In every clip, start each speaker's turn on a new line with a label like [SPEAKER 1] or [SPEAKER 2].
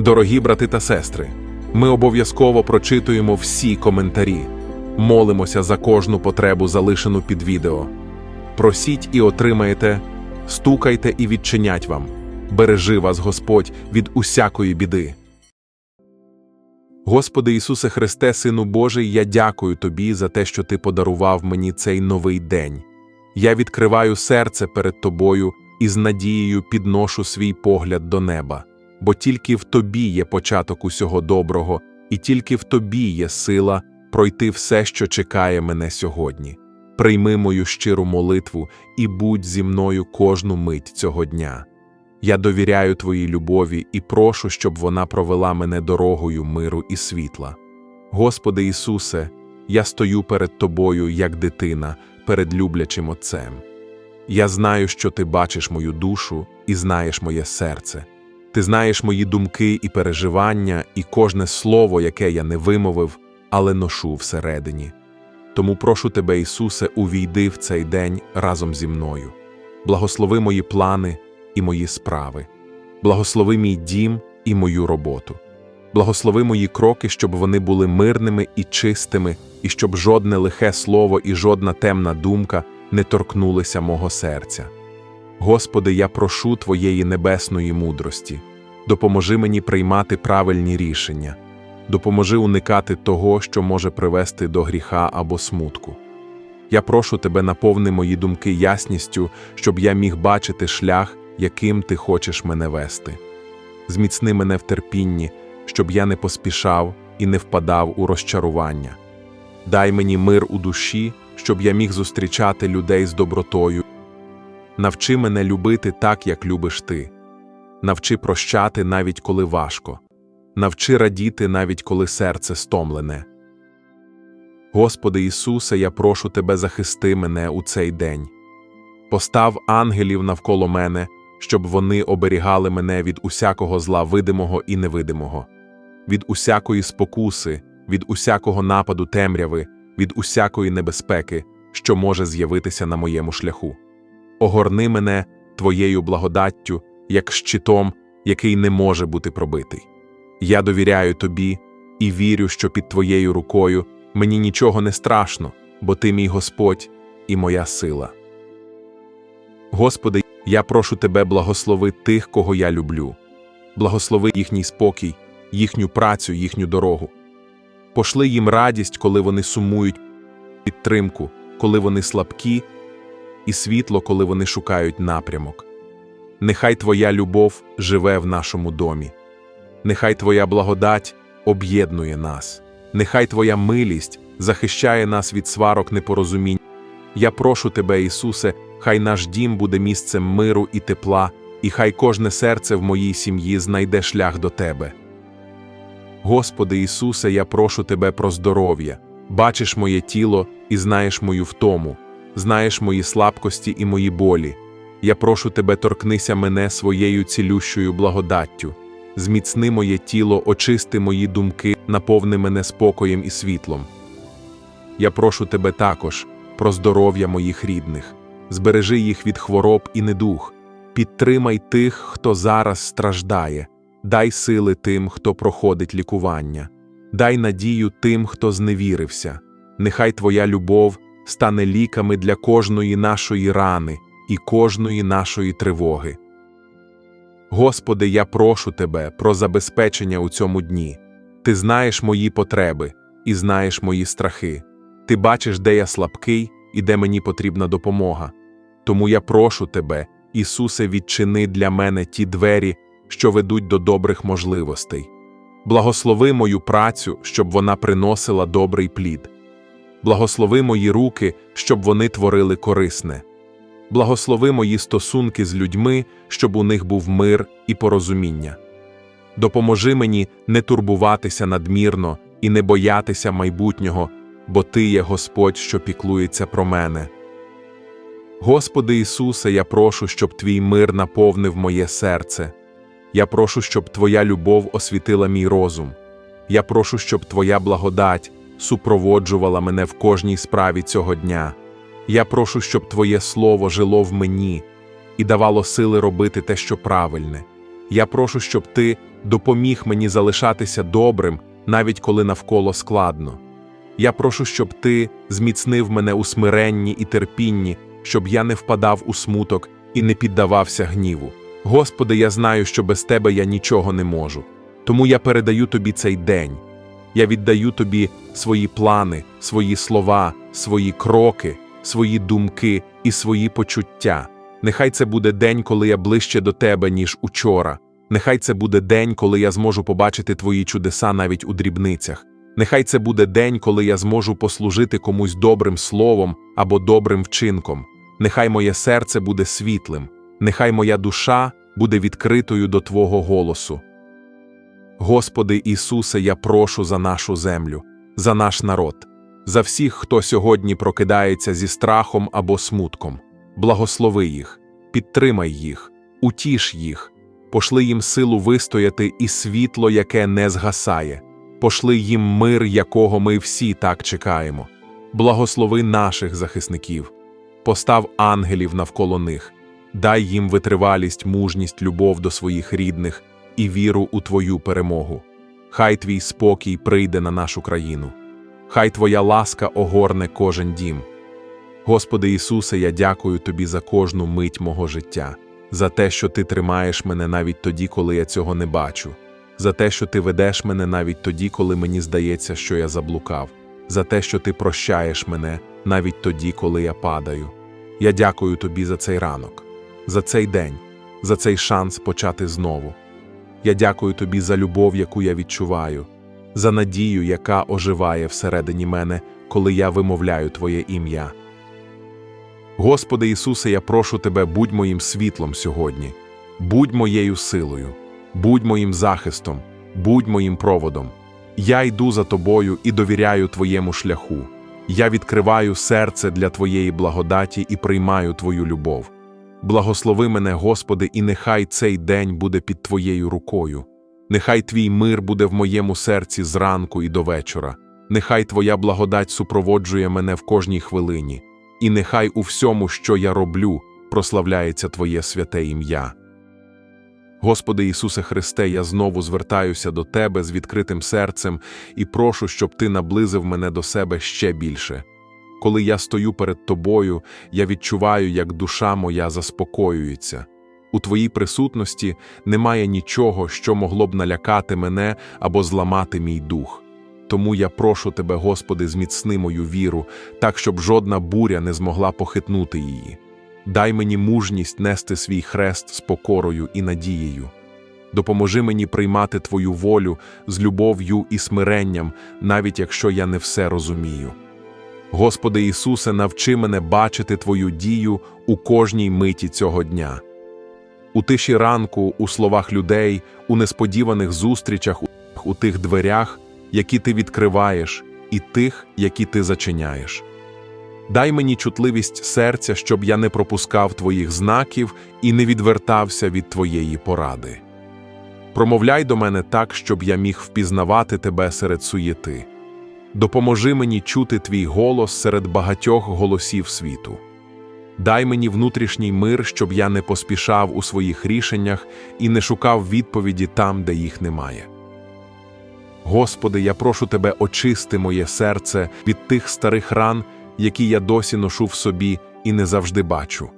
[SPEAKER 1] Дорогі брати та сестри, ми обов'язково прочитуємо всі коментарі, молимося за кожну потребу, залишену під відео. Просіть і отримаєте, стукайте і відчинять вам. Бережи вас Господь від усякої біди. Господи Ісусе Христе, Сину Божий, я дякую Тобі за те, що Ти подарував мені цей новий день. Я відкриваю серце перед Тобою і з надією підношу свій погляд до неба, бо тільки в Тобі є початок усього доброго, і тільки в Тобі є сила пройти все, що чекає мене сьогодні. Прийми мою щиру молитву і будь зі мною кожну мить цього дня. Я довіряю Твоїй любові і прошу, щоб вона провела мене дорогою миру і світла. Господи Ісусе, я стою перед Тобою як дитина, перед люблячим Отцем. Я знаю, що Ти бачиш мою душу і знаєш моє серце. Ти знаєш мої думки і переживання, і кожне слово, яке я не вимовив, але ношу всередині. Тому прошу Тебе, Ісусе, увійди в цей день разом зі мною. Благослови мої плани і мої справи. Благослови мій дім і мою роботу. Благослови мої кроки, щоб вони були мирними і чистими, і щоб жодне лихе слово і жодна темна думка не торкнулися мого серця. Господи, я прошу Твоєї небесної мудрості. Допоможи мені приймати правильні рішення. Допоможи уникати того, що може привести до гріха або смутку. Я прошу Тебе наповни мої думки ясністю, щоб я міг бачити шлях, яким Ти хочеш мене вести. Зміцни мене в терпінні, щоб я не поспішав і не впадав у розчарування. Дай мені мир у душі, щоб я міг зустрічати людей з добротою. Навчи мене любити так, як любиш ти. Навчи прощати навіть коли важко. Навчи радіти навіть коли серце стомлене. Господи Ісусе, я прошу Тебе захисти мене у цей день. Постав ангелів навколо мене, щоб вони оберігали мене від усякого зла видимого і невидимого, від усякої спокуси, від усякого нападу темряви, від усякої небезпеки, що може з'явитися на моєму шляху. Огорни мене Твоєю благодаттю, як щитом, який не може бути пробитий. Я довіряю Тобі і вірю, що під Твоєю рукою мені нічого не страшно, бо Ти мій Господь і моя сила. Господи, я прошу Тебе благослови тих, кого я люблю, благослови їхній спокій, їхню працю, їхню дорогу. Пошли їм радість, коли вони сумують, підтримку, коли вони слабкі, і світло, коли вони шукають напрямок. Нехай Твоя любов живе в нашому домі, нехай Твоя благодать об'єднує нас, нехай Твоя милість захищає нас від сварок непорозумінь. Я прошу Тебе, Ісусе, хай наш дім буде місцем миру і тепла, і хай кожне серце в моїй сім'ї знайде шлях до Тебе. Господи Ісусе, я прошу Тебе про здоров'я, бачиш моє тіло і знаєш мою втому, знаєш мої слабкості і мої болі. Я прошу Тебе, торкнися мене своєю цілющою благодаттю, зміцни моє тіло, очисти мої думки, наповни мене спокоєм і світлом. Я прошу Тебе також про здоров'я моїх рідних, збережи їх від хвороб і недух, підтримай тих, хто зараз страждає, дай сили тим, хто проходить лікування, дай надію тим, хто зневірився. Нехай Твоя любов стане ліками для кожної нашої рани і кожної нашої тривоги. Господи, я прошу Тебе про забезпечення у цьому дні. Ти знаєш мої потреби і знаєш мої страхи. Ти бачиш, де я слабкий і де мені потрібна допомога. Тому я прошу Тебе, Ісусе, відчини для мене ті двері, що ведуть до добрих можливостей. Благослови мою працю, щоб вона приносила добрий плід. Благослови мої руки, щоб вони творили корисне. Благослови мої стосунки з людьми, щоб у них був мир і порозуміння. Допоможи мені не турбуватися надмірно і не боятися майбутнього, бо Ти є Господь, що піклується про мене. Господи Ісусе, я прошу, щоб Твій мир наповнив моє серце. Я прошу, щоб Твоя любов освітила мій розум. Я прошу, щоб Твоя благодать супроводжувала мене в кожній справі цього дня. Я прошу, щоб Твоє Слово жило в мені і давало сили робити те, що правильне. Я прошу, щоб Ти допоміг мені залишатися добрим, навіть коли навколо складно. Я прошу, щоб ти зміцнив мене у смиренні і терпінні, щоб я не впадав у смуток і не піддавався гніву. Господи, я знаю, що без тебе я нічого не можу. Тому я передаю тобі цей день. Я віддаю тобі свої плани, свої слова, свої кроки, свої думки і свої почуття. Нехай це буде день, коли я ближче до тебе, ніж учора. Нехай це буде день, коли я зможу побачити твої чудеса навіть у дрібницях. Нехай це буде день, коли я зможу послужити комусь добрим словом або добрим вчинком. Нехай моє серце буде світлим, нехай моя душа буде відкритою до Твого голосу. Господи Ісусе, я прошу за нашу землю, за наш народ, за всіх, хто сьогодні прокидається зі страхом або смутком. Благослови їх, підтримай їх, утіш їх, пошли їм силу вистояти і світло, яке не згасає, пошли їм мир, якого ми всі так чекаємо. Благослови наших захисників, постав ангелів навколо них, дай їм витривалість, мужність, любов до своїх рідних і віру у Твою перемогу. Хай твій спокій прийде на нашу країну, хай Твоя ласка огорне кожен дім. Господи Ісусе, я дякую Тобі за кожну мить мого життя, за те, що Ти тримаєш мене навіть тоді, коли я цього не бачу, за те, що Ти ведеш мене навіть тоді, коли мені здається, що я заблукав, за те, що Ти прощаєш мене навіть тоді, коли я падаю. Я дякую Тобі за цей ранок, за цей день, за цей шанс почати знову. Я дякую Тобі за любов, яку я відчуваю, за надію, яка оживає всередині мене, коли я вимовляю Твоє ім'я. Господи Ісусе, я прошу Тебе, будь моїм світлом сьогодні, будь моєю силою, будь моїм захистом, будь моїм проводом. Я йду за Тобою і довіряю Твоєму шляху. Я відкриваю серце для Твоєї благодаті і приймаю Твою любов. Благослови мене, Господи, і нехай цей день буде під Твоєю рукою. Нехай Твій мир буде в моєму серці зранку і до вечора. Нехай Твоя благодать супроводжує мене в кожній хвилині, і нехай у всьому, що я роблю, прославляється Твоє святе ім'я. Господи Ісусе Христе, я знову звертаюся до Тебе з відкритим серцем і прошу, щоб Ти наблизив мене до себе ще більше. Коли я стою перед Тобою, я відчуваю, як душа моя заспокоюється. У Твоїй присутності немає нічого, що могло б налякати мене або зламати мій дух. Тому я прошу Тебе, Господи, зміцни мою віру, так, щоб жодна буря не змогла похитнути її. Дай мені мужність нести свій хрест з покорою і надією. Допоможи мені приймати Твою волю з любов'ю і смиренням, навіть якщо я не все розумію. Господи Ісусе, навчи мене бачити Твою дію у кожній миті цього дня. У тиші ранку, у словах людей, у несподіваних зустрічах, у тих дверях, які ти відкриваєш, і тих, які ти зачиняєш. Дай мені чутливість серця, щоб я не пропускав Твоїх знаків і не відвертався від Твоєї поради. Промовляй до мене так, щоб я міг впізнавати Тебе серед суєти. Допоможи мені чути твій голос серед багатьох голосів світу. Дай мені внутрішній мир, щоб я не поспішав у своїх рішеннях і не шукав відповіді там, де їх немає. Господи, я прошу Тебе очисти моє серце від тих старих ран, які я досі ношу в собі і не завжди бачу.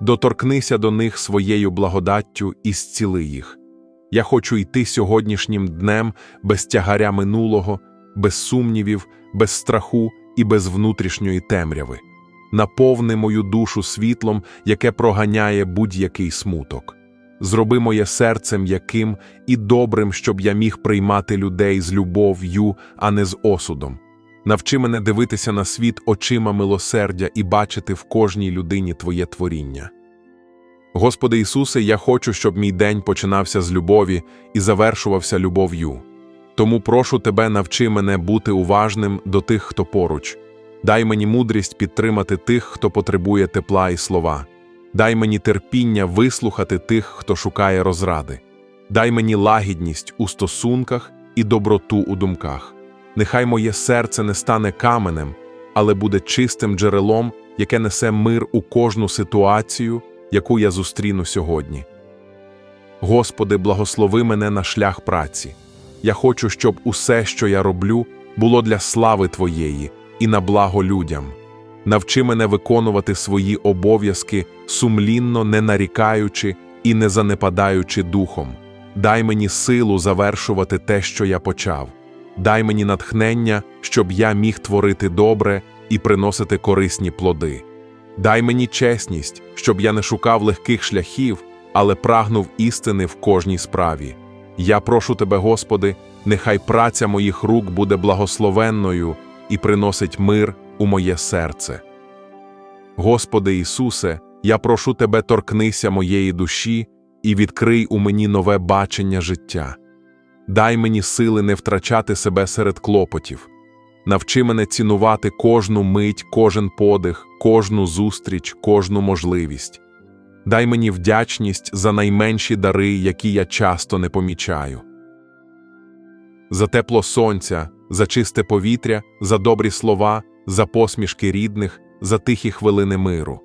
[SPEAKER 1] Доторкнися до них своєю благодаттю і зціли їх. Я хочу йти сьогоднішнім днем без тягаря минулого без сумнівів, без страху і без внутрішньої темряви. Наповни мою душу світлом, яке проганяє будь-який смуток. Зроби моє серце м'яким і добрим, щоб я міг приймати людей з любов'ю, а не з осудом. Навчи мене дивитися на світ очима милосердя і бачити в кожній людині Твоє творіння. Господи Ісусе, я хочу, щоб мій день починався з любові і завершувався любов'ю. Тому прошу тебе, навчи мене бути уважним до тих, хто поруч. Дай мені мудрість підтримати тих, хто потребує тепла і слова. Дай мені терпіння вислухати тих, хто шукає розради. Дай мені лагідність у стосунках і доброту у думках. Нехай моє серце не стане каменем, але буде чистим джерелом, яке несе мир у кожну ситуацію, яку я зустріну сьогодні. Господи, благослови мене на шлях праці. Я хочу, щоб усе, що я роблю, було для слави Твоєї і на благо людям. Навчи мене виконувати свої обов'язки, сумлінно не нарікаючи і не занепадаючи духом. Дай мені силу завершувати те, що я почав. Дай мені натхнення, щоб я міг творити добре і приносити корисні плоди. Дай мені чесність, щоб я не шукав легких шляхів, але прагнув істини в кожній справі. Я прошу тебе, Господи, нехай праця моїх рук буде благословенною і приносить мир у моє серце. Господи Ісусе, я прошу Тебе торкнися моєї душі і відкрий у мені нове бачення життя. Дай мені сили не втрачати себе серед клопотів. Навчи мене цінувати кожну мить, кожен подих, кожну зустріч, кожну можливість. Дай мені вдячність за найменші дари, які я часто не помічаю. За тепло сонця, за чисте повітря, за добрі слова, за посмішки рідних, за тихі хвилини миру.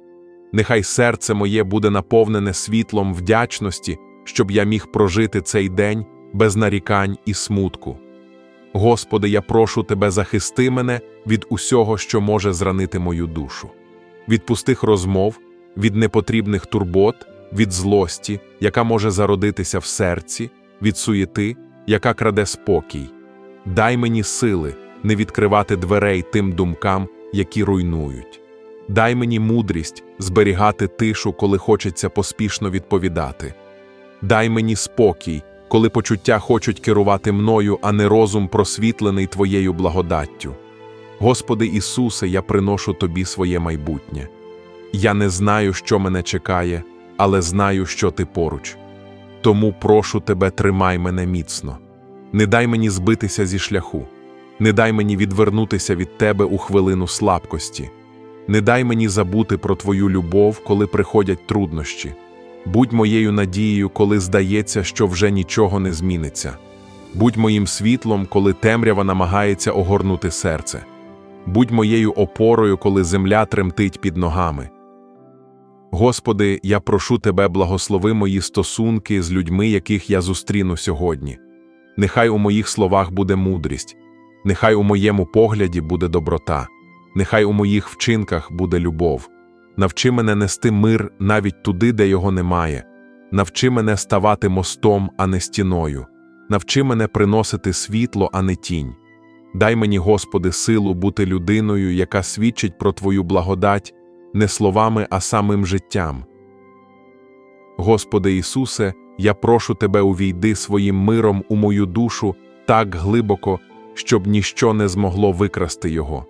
[SPEAKER 1] Нехай серце моє буде наповнене світлом вдячності, щоб я міг прожити цей день без нарікань і смутку. Господи, я прошу Тебе захисти мене від усього, що може зранити мою душу, від пустих розмов, від непотрібних турбот, від злості, яка може зародитися в серці, від суєти, яка краде спокій. Дай мені сили не відкривати дверей тим думкам, які руйнують. Дай мені мудрість зберігати тишу, коли хочеться поспішно відповідати. Дай мені спокій, коли почуття хочуть керувати мною, а не розум просвітлений Твоєю благодаттю. Господи Ісусе, я приношу Тобі своє майбутнє. Я не знаю, що мене чекає, але знаю, що ти поруч. Тому прошу тебе, тримай мене міцно. Не дай мені збитися зі шляху, не дай мені відвернутися від тебе у хвилину слабкості. Не дай мені забути про Твою любов, коли приходять труднощі. Будь моєю надією, коли здається, що вже нічого не зміниться. Будь моїм світлом, коли темрява намагається огорнути серце. Будь моєю опорою, коли земля тремтить під ногами. Господи, я прошу Тебе, благослови мої стосунки з людьми, яких я зустріну сьогодні. Нехай у моїх словах буде мудрість, нехай у моєму погляді буде доброта, нехай у моїх вчинках буде любов. Навчи мене нести мир навіть туди, де його немає. Навчи мене ставати мостом, а не стіною. Навчи мене приносити світло, а не тінь. Дай мені, Господи, силу бути людиною, яка свідчить про Твою благодать не словами, а самим життям. Господи Ісусе, я прошу Тебе увійди своїм миром у мою душу так глибоко, щоб ніщо не змогло викрасти його.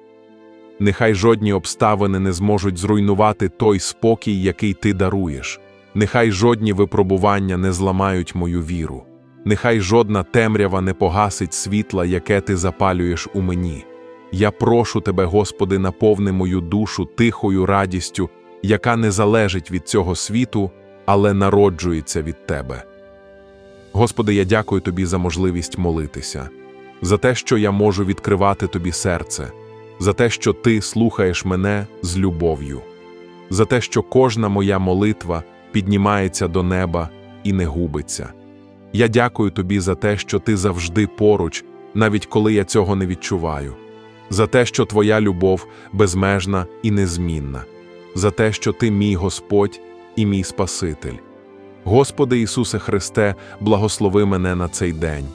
[SPEAKER 1] Нехай жодні обставини не зможуть зруйнувати той спокій, який ти даруєш. Нехай жодні випробування не зламають мою віру. Нехай жодна темрява не погасить світла, яке ти запалюєш у мені. Я прошу тебе, Господи, наповни мою душу тихою радістю, яка не залежить від цього світу, але народжується від Тебе. Господи, я дякую Тобі за можливість молитися, за те, що я можу відкривати Тобі серце, за те, що Ти слухаєш мене з любов'ю, за те, що кожна моя молитва піднімається до неба і не губиться. Я дякую Тобі за те, що Ти завжди поруч, навіть коли я цього не відчуваю, за те, що Твоя любов безмежна і незмінна, за те, що Ти мій Господь і мій Спаситель. Господи Ісусе Христе, благослови мене на цей день,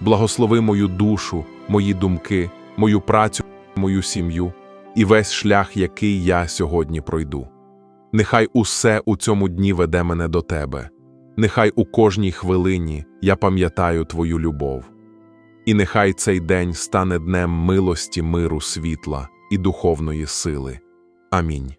[SPEAKER 1] благослови мою душу, мої думки, мою працю, мою сім'ю і весь шлях, який я сьогодні пройду. Нехай усе у цьому дні веде мене до Тебе, нехай у кожній хвилині я пам'ятаю Твою любов. І нехай цей день стане днем милості, миру, світла і духовної сили. Амінь.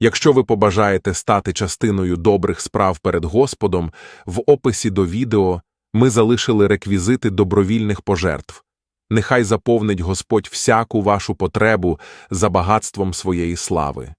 [SPEAKER 1] Якщо ви побажаєте стати частиною добрих справ перед Господом, в описі до відео ми залишили реквізити добровільних пожертв. Нехай заповнить Господь всяку вашу потребу за багатством своєї слави.